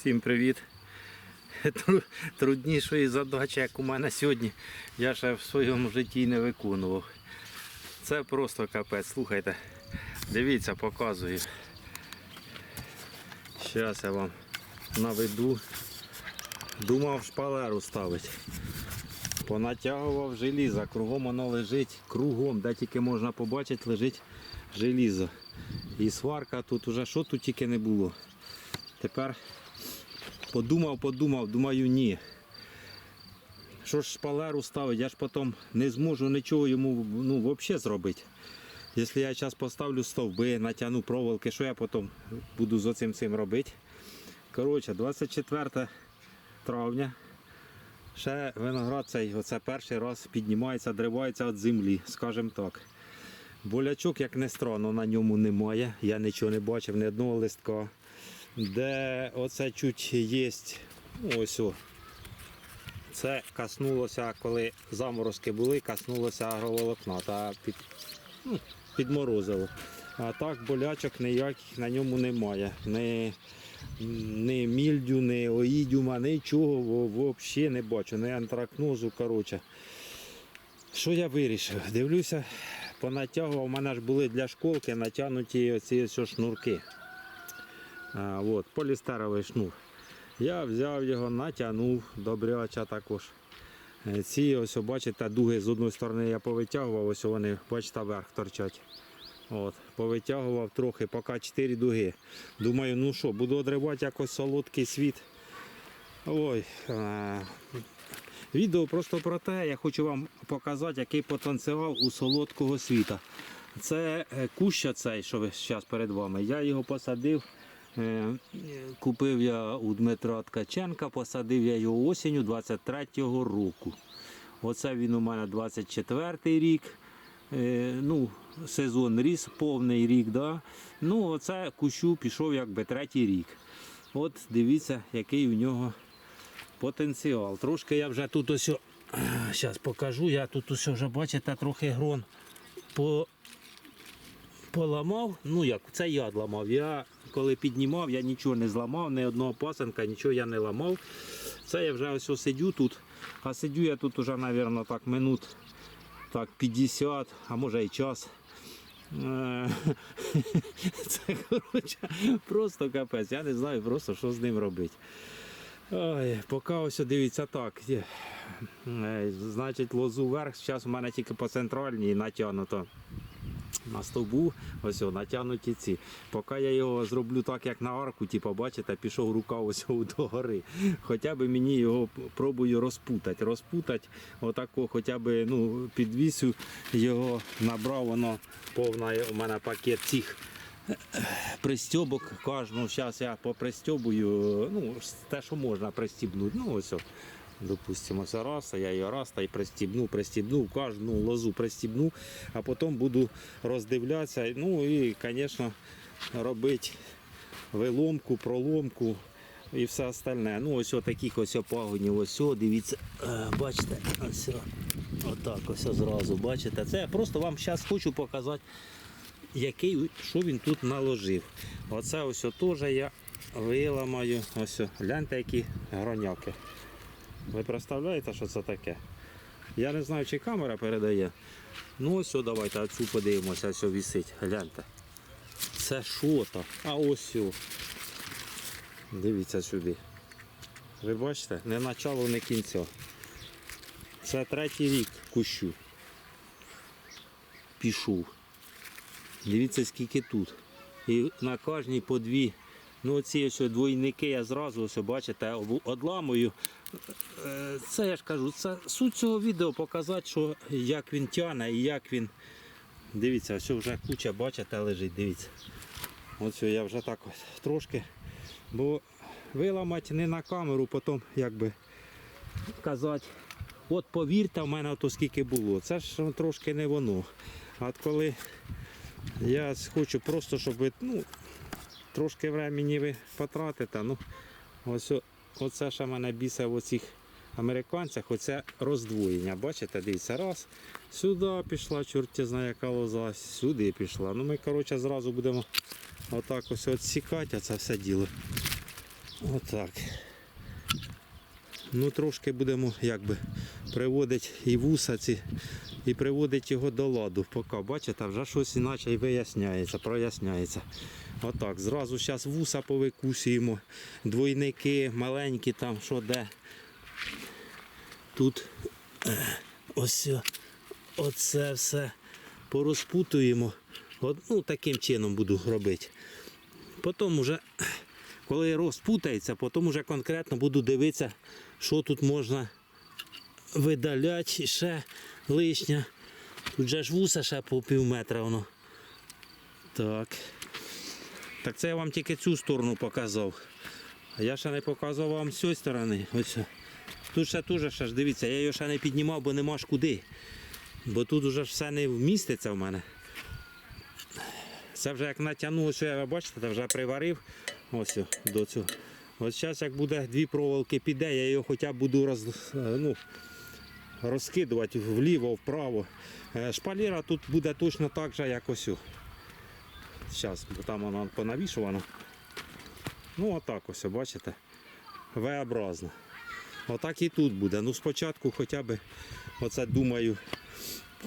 Всім привіт. Тру- Труднішої задачі, як у мене сьогодні, я ще в своєму житті не виконував. Це просто капець. Слухайте, дивіться, показую. Зараз я вам наведу. Думав шпалеру ставити. Понатягував желізо, кругом воно лежить, кругом, де тільки можна побачити, лежить желізо. І сварка тут уже що тут тільки не було. Тепер подумав, подумав, думаю, ні. Що ж шпалеру ставити, я ж потім не зможу нічого йому ну, взагалі зробити. Якщо я зараз поставлю стовби, натягну проволоки, що я потім буду з оцим цим робити. Коротше, 24 травня. Ще виноград цей оце перший раз піднімається, дривається від землі, скажімо так. Болячок, як не странно, на ньому немає. Я нічого не бачив, ні одного листка. Де оце чуть є, ось о. Це коснулося, коли заморозки були, коснулося агроволокна та під, ну, підморозило. А так болячок ніяких на ньому немає. Ні, ні мільдю, ні оїдюма, нічого взагалі не бачу, ні антракнозу. Коротше. Що я вирішив? Дивлюся, понатягував, у мене ж були для школки натягнуті оці ось шнурки. От, полістеровий шнур. Я взяв його, натягнув, добряча також. Е, Ці ось, бачите, дуги з одної сторони я повитягував, ось вони, бачите, вверх торчать. От, повитягував трохи, поки 4 дуги. Думаю, ну що, буду одривати якось солодкий світ. Ой, е, Відео просто про те, я хочу вам показати, який потенціал у солодкого світа. Це е, куща цей, що зараз перед вами. Я його посадив. Е, Купив я у Дмитра Ткаченка, посадив я його осінню 23-го року. Оце він у мене 24-й рік. Е, Ну, сезон ріс, повний рік. Да? Ну, оце кущу пішов якби третій рік. От дивіться, який у нього потенціал. Трошки я вже тут ось, зараз покажу, я тут ось вже бачите, трохи грон по, поламав. Ну як, це я ламав. Я коли піднімав, я нічого не зламав, ні одного пасенка, нічого я не ламав. Це я вже ось сидю тут. А сидю я тут уже, мабуть, так минут так, 50, а може і час. Е, Це коротше, просто капець. Я не знаю просто, що з ним робити. Ой, поки ось дивіться так. Е, Значить, лозу вверх, зараз у мене тільки по центральній натягнуто. На стовбу, ось о, натягнуті ці. Поки я його зроблю так, як на арку, типу, бачите, пішов рука ось до гори. Хоча б мені його пробую розпутати. Розпутати, отако, хоча б ну, підвісю його набрав, воно повна у мене пакет цих пристьобок кожну. Зараз я попристьобую, ну, те, що можна пристібнути. Ну, ось, допустимо, це раз, а я її раз та й пристібну, пристібну, кожну лозу пристібну, а потім буду роздивлятися. Ну і, звісно, робити виломку, проломку. І все остальне. Ну, ось таких ось пагонів, ось, дивіться, е, бачите, ось, отак ось зразу, бачите. Це я просто вам зараз хочу показати який, що він тут наложив. Оце ось теж я виламаю. Ось, гляньте, які гроняки. Ви представляєте, що це таке? Я не знаю, чи камера передає. Ну ось, о, давайте оцю подивимося, ось о, висить. Гляньте. Це що то? А ось. о. Дивіться сюди. Ви бачите, не начало, не кінця. Це третій рік кущу. Пішов. Дивіться, скільки тут. І на кожній по дві. Ну, оці ось двойники я зразу ось, бачите, одламую. Е, Це я ж кажу, це суть цього відео показати, що як він тяне і як він. Дивіться, ось вже куча, бачите, лежить, дивіться. Ось я вже так ось трошки. Бо виламати не на камеру, потім якби казати. От повірте, в мене ото скільки було. Це ж трошки не воно. А от коли я хочу просто, щоб ви, ну, трошки времени ви потратите. Ну, ось, оце ще мене бісить в оцих американцях, оце роздвоєння. Бачите, дивіться, раз, сюди пішла, чорті знає яка лоза, сюди пішла. Ну ми коротше зразу будемо отак ось відсікати, а це все діло. Отак. Ну, трошки будемо якби приводити і вуса ці, і приводити його до ладу. Поки, бачите, вже щось іначе і виясняється, проясняється. Отак, зразу зараз вуса повикусуємо, двойники, маленькі там, що де. Тут е, ось оце все порозпутуємо. От, ну, таким чином буду робити. Потім вже, коли розпутається, потім вже конкретно буду дивитися, що тут можна видаляти ще лишнє. Тут же ж вуса ще по пів метра воно. Так. Так це я вам тільки цю сторону показав. А я ще не показував вам з цієї сторони. Ось. Тут ще теж ще ж дивіться, я його ще не піднімав, бо нема ж куди. Бо тут вже все не вміститься в мене. Це вже як натягнуло, що я бачите, це вже приварив ось до цього. Ось зараз як буде дві проволоки піде, я його хоча б буду роз, е, ну, розкидувати вліво, вправо. Е, Шпалера тут буде точно так же, як ось. Зараз, бо там вона понавішувана. Ну отак ось, бачите? В-образно. Отак і тут буде. Ну спочатку хоча б, оце думаю,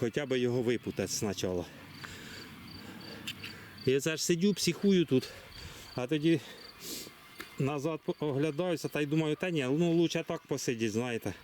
хоча б його випутати спочатку. І це ж сидю, психую тут, а тоді назад оглядаюся та й думаю, та ні, ну лучше так посидіти, знаєте.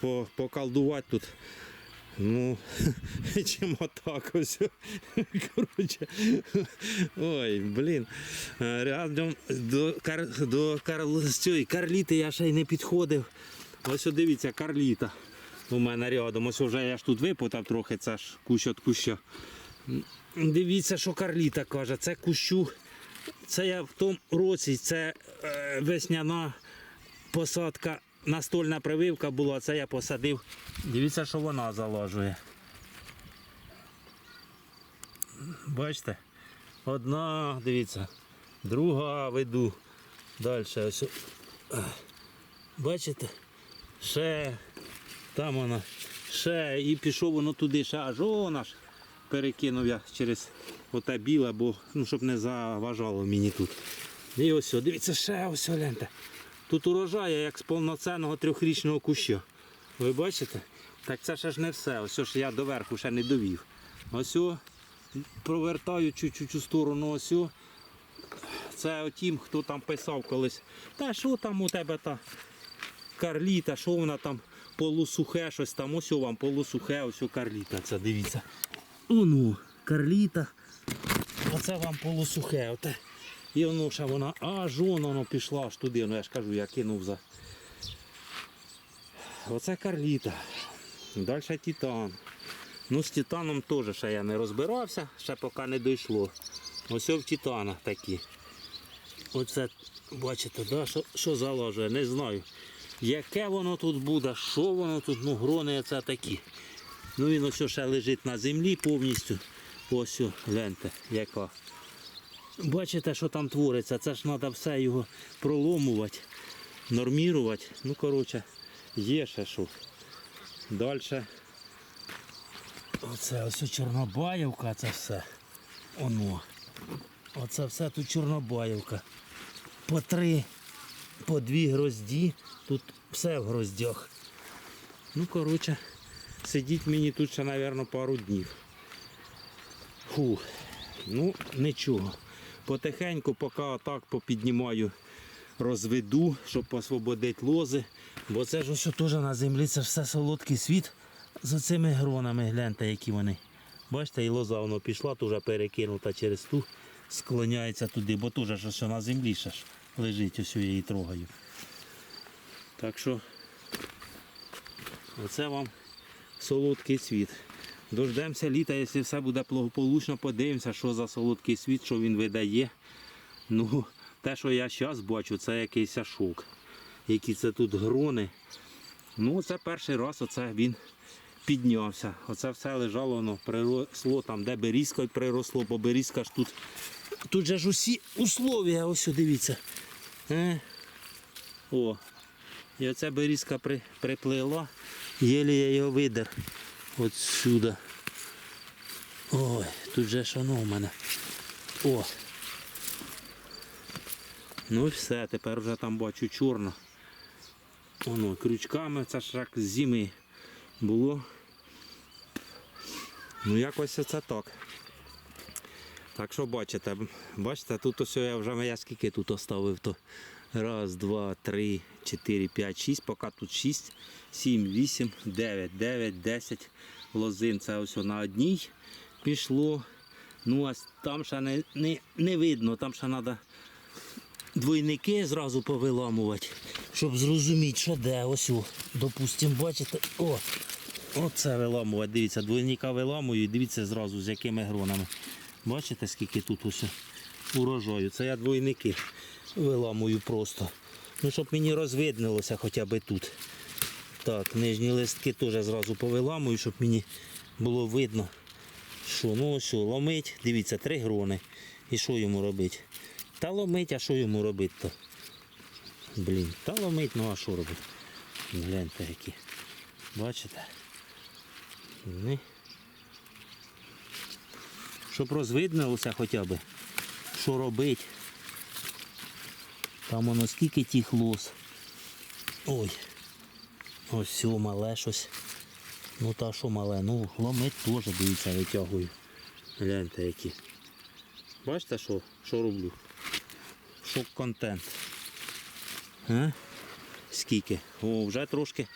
По, покалдувати тут. Ну, чим отак ось. Коротше. Ой, блін. Е, Рядом до, кар, до кар, цієї карліти я ще й не підходив. Ось дивіться, карліта у мене рядом. Ось вже я ж тут випутав трохи, це ж кущ від куща. Дивіться, що Карліта каже, це кущу. Це я в тому році, це е, весняна посадка, настольна прививка була, це я посадив. Дивіться, що вона залажує. Бачите? Одна, дивіться, друга веду. Далі ось. Бачите? Ще там вона. Ще і пішов воно туди, ще аж вона ж перекинув я через оте біле, бо ну, щоб не заважало мені тут. І ось, дивіться, ще ось гляньте. Тут урожай як з повноцінного трьохрічного куща. Ви бачите? Так це ще ж не все. Ось ж я доверху ще не довів. Ось о, провертаю чуть-чуть у сторону ось. о. Це отім, хто там писав колись. Та що там у тебе та карліта, що вона там полусухе, щось там, ось о вам полусухе, ось о карліта. Це дивіться. Ону, карліта. Оце вам полусухе. Оте. І воно ще вона аж воно, пішла аж туди. Ну я ж кажу, я кинув за. Оце карліта. Далі титан. Ну з титаном теж ще я не розбирався, ще поки не дійшло. Ось в титанах такі. Оце, бачите, да, що, що залажує, не знаю. Яке воно тут буде, що воно тут, ну грони це такі. Ну він ось ще лежить на землі повністю. Ось, гляньте, яка. Бачите, що там твориться, це ж треба все його проломувати, нормірувати. Ну, коротше, є ще що. Далі. Оце ось Чорнобаївка, це все. Оно. Оце все тут Чорнобаївка. По три, по дві грозді. Тут все в гроздях. Ну, коротше, сидіть мені тут ще, мабуть, пару днів. Фу, ну нічого. Потихеньку, поки отак попіднімаю, розведу, щоб освободити лози. Бо це ж ось теж на землі, це все солодкий світ з оцими гронами, гляньте, які вони. Бачите, і лоза воно пішла, теж перекинута через ту, склоняється туди, бо теж ось на землі ще ж лежить, ось я її трогаю. Так що оце вам солодкий світ. Дождемося літа, якщо все буде благополучно, подивимося, що за солодкий світ, що він видає. Ну, те, що я зараз бачу, це якийсь шок. Які це тут грони. Ну, це перший раз оце він піднявся. Оце все лежало, воно приросло там, де берізка приросло, бо берізка ж тут. Тут же ж усі условия, ось дивіться. Е? О. І оця берізка при, приплила, єлі я його видер. От сюди. Ой, тут же ж воно у мене. О. Ну і все, тепер вже там бачу чорно. Воно, крючками, це ж як з зими було. Ну якось це так. Так що бачите, бачите, тут ось я вже я скільки тут оставив, то раз, два, три, чотири, п'ять, шість, поки тут шість, сім, вісім, дев'ять, дев'ять, десять лозин. Це ось на одній пішло. Ну а там ще не, не, не видно, там ще треба двойники зразу повиламувати, щоб зрозуміти, що де. Ось, допустимо, бачите, о, оце виламувати. Дивіться, двойника виламую і дивіться зразу з якими гронами. Бачите, скільки тут ось урожаю. Це я двойники виламую просто. Ну, щоб мені розвиднилося хоча б тут. Так, нижні листки теж зразу повиламую, щоб мені було видно. Що, ну що, ломить, дивіться, три грони. І що йому робити? Та ломить, а що йому робити то? Блін, та ломить, ну а що робити? Гляньте які. Бачите? Ні. Щоб розвиднилося хоча б, що робить. Там воно скільки тих лос. Ой. Ось все, мале щось. Ну та що мале, ну ломить теж, дивіться, витягую. Гляньте які. Бачите, що, що роблю? Шок контент. А? Скільки? О, вже трошки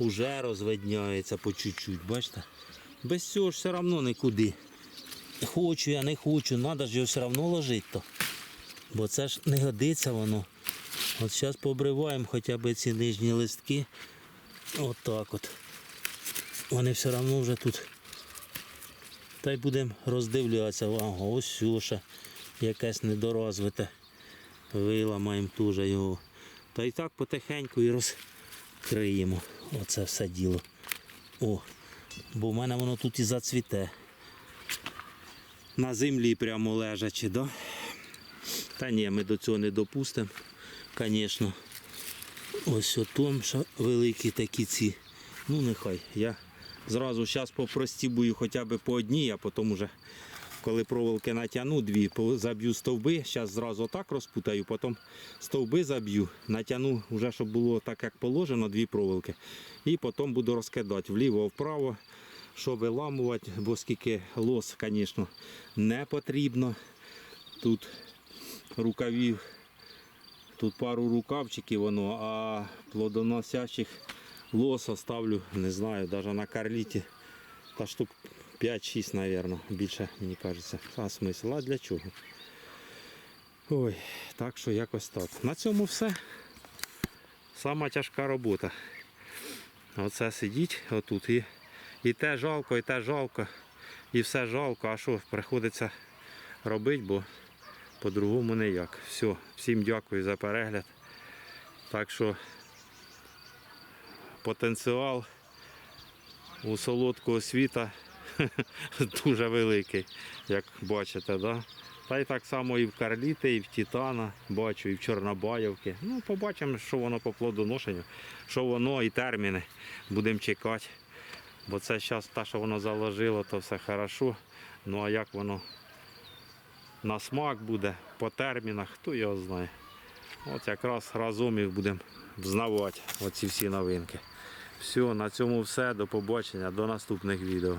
вже розвидняється по чуть-чуть, бачите? Без цього ж все одно нікуди. Хочу я, не хочу, треба ж його все одно ложити. Бо це ж не годиться воно. От зараз пообриваємо хоча б ці нижні листки. Отак от. Вони все одно вже тут. Та й будемо роздивлятися. Ага, ось сюша. Якесь недорозвите. Виламаємо теж його. Та й так потихеньку і розкриємо. Оце все діло. О, бо в мене воно тут і зацвіте. На землі прямо лежачи, да? Та ні, ми до цього не допустимо, звісно. Ось отом великі такі ці. Ну нехай. Я зразу зараз попростібую хоча б по одній, а потім уже, коли проволоки натягну, дві, заб'ю стовби. Зараз зразу отак розпутаю, потім стовби заб'ю, натягну, вже щоб було так, як положено, дві проволоки. І потім буду розкидати вліво-вправо, щоб виламувати, бо скільки лос, звісно, не потрібно. Тут рукавів Тут пару рукавчиків воно, а плодоносящих лос оставлю, не знаю, навіть на карліті. Та штук 5-6, мабуть, більше, мені кажеться. А смисл, а для чого? Ой, так що якось так. На цьому все. Сама тяжка робота. Оце сидіть отут і, і те жалко, і те жалко, і все жалко, а що приходиться робити, бо по-другому ніяк. Все, всім дякую за перегляд. Так що потенціал у солодкого світа дуже великий, як бачите, да? Та й так само і в Карліти, і в Титана, бачу, і в Чорнобаївки. Ну, побачимо, що воно по плодоношенню, що воно і терміни. Будемо чекати. Бо це зараз те, що воно заложило, то все хорошо. Ну а як воно на смак буде, по термінах, хто його знає. От якраз разом і будемо взнавати оці всі новинки. Все, на цьому все. До побачення, до наступних відео.